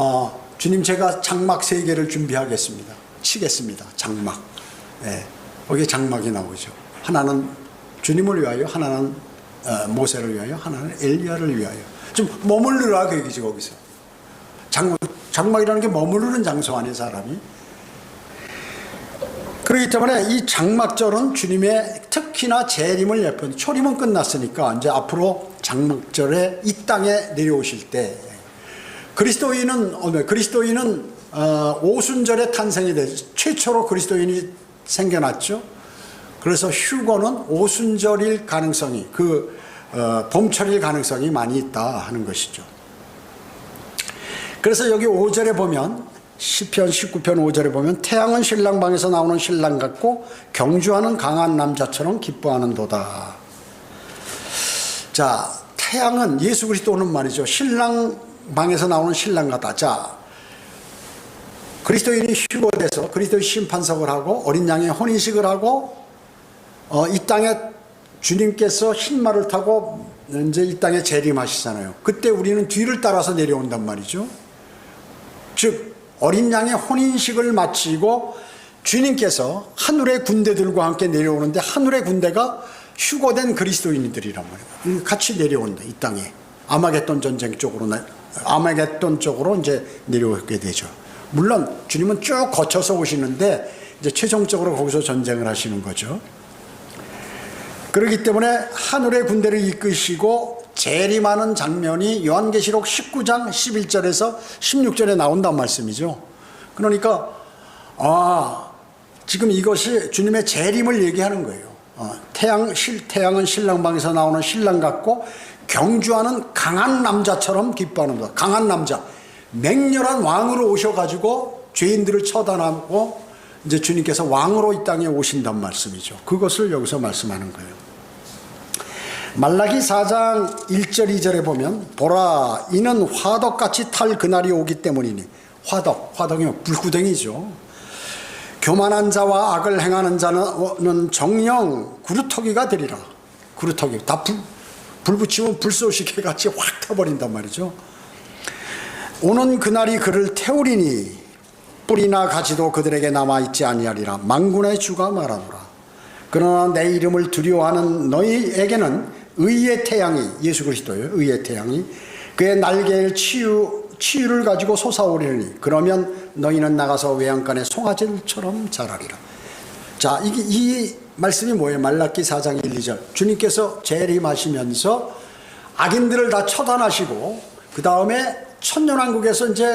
어, 주님 제가 장막 세 개를 준비하겠습니다. 치겠습니다. 장막. 예, 거기에 장막이 나오죠. 하나는 주님을 위하여, 하나는 어, 모세를 위하여, 하나는 엘리야를 위하여. 좀 머물르라 그 얘기지 거기서. 장, 장막이라는 게 머무르는 장소 아니에요 사람이. 그렇기 때문에 이 장막절은 주님의 특히나 재림을 예쁜 초림은 끝났으니까 이제 앞으로 장막절에 이 땅에 내려오실 때 그리스도인은 오늘 그리스도인은 어, 오순절에 탄생이 돼 최초로 그리스도인이 생겨났죠. 그래서 휴거는 오순절일 가능성이 그 어, 봄철일 가능성이 많이 있다 하는 것이죠. 그래서 여기 5절에 보면 시편 19편 5절에 보면 태양은 신랑 방에서 나오는 신랑 같고 경주하는 강한 남자처럼 기뻐하는 도다. 자, 태양은 예수 그리스도는 말이죠. 신랑 방에서 나오는 신랑 같다. 자, 그리스도인이 휴거돼서 그리스도의 심판석을 하고 어린 양의 혼인식을 하고 어, 이 땅에 주님께서 흰말을 타고 이제 이 땅에 재림하시잖아요. 그때 우리는 뒤를 따라서 내려온단 말이죠. 즉 어린 양의 혼인식을 마치고 주님께서 하늘의 군대들과 함께 내려오는데 하늘의 군대가 휴거된 그리스도인들이란 말이에요. 같이 내려온다 이 땅에 아마겟돈 전쟁 쪽으로 나- 아마겟돈 쪽으로 이제 내려오게 되죠. 물론 주님은 쭉 거쳐서 오시는데 이제 최종적으로 거기서 전쟁을 하시는 거죠. 그렇기 때문에 하늘의 군대를 이끄시고 재림하는 장면이 요한계시록 19장 11절에서 16절에 나온단 말씀이죠. 그러니까 아 지금 이것이 주님의 재림을 얘기하는 거예요. 어, 태양 실 태양은 신랑방에서 나오는 신랑 같고 경주하는 강한 남자처럼 기뻐하는 것. 강한 남자, 맹렬한 왕으로 오셔가지고 죄인들을 처단하고 이제 주님께서 왕으로 이 땅에 오신단 말씀이죠. 그것을 여기서 말씀하는 거예요. 말라기 4장 1절 2절에 보면 보라 이는 화덕같이 탈 그날이 오기 때문이니 화덕 화덕이 불구덩이죠. 교만한 자와 악을 행하는 자는 정령 구루터기가 되리라. 구루터기 다 불 불 붙이면 불쏘시개 같이 확 타버린단 말이죠. 오는 그날이 그를 태우리니 뿌리나 가지도 그들에게 남아 있지 아니하리라. 망군의 주가 말하노라. 그러나 내 이름을 두려워하는 너희에게는 의의 태양이 예수 그리스도예요. 의의 태양이 그의 날개를 치유 치유를 가지고 솟아오리니 그러면 너희는 나가서 외양간의 송아지들처럼 자라리라. 자, 이게 이 말씀이 뭐예요? 말라기 4장 1, 2절. 주님께서 재림하시면서 악인들을 다 처단하시고 그 다음에 천년왕국에서 이제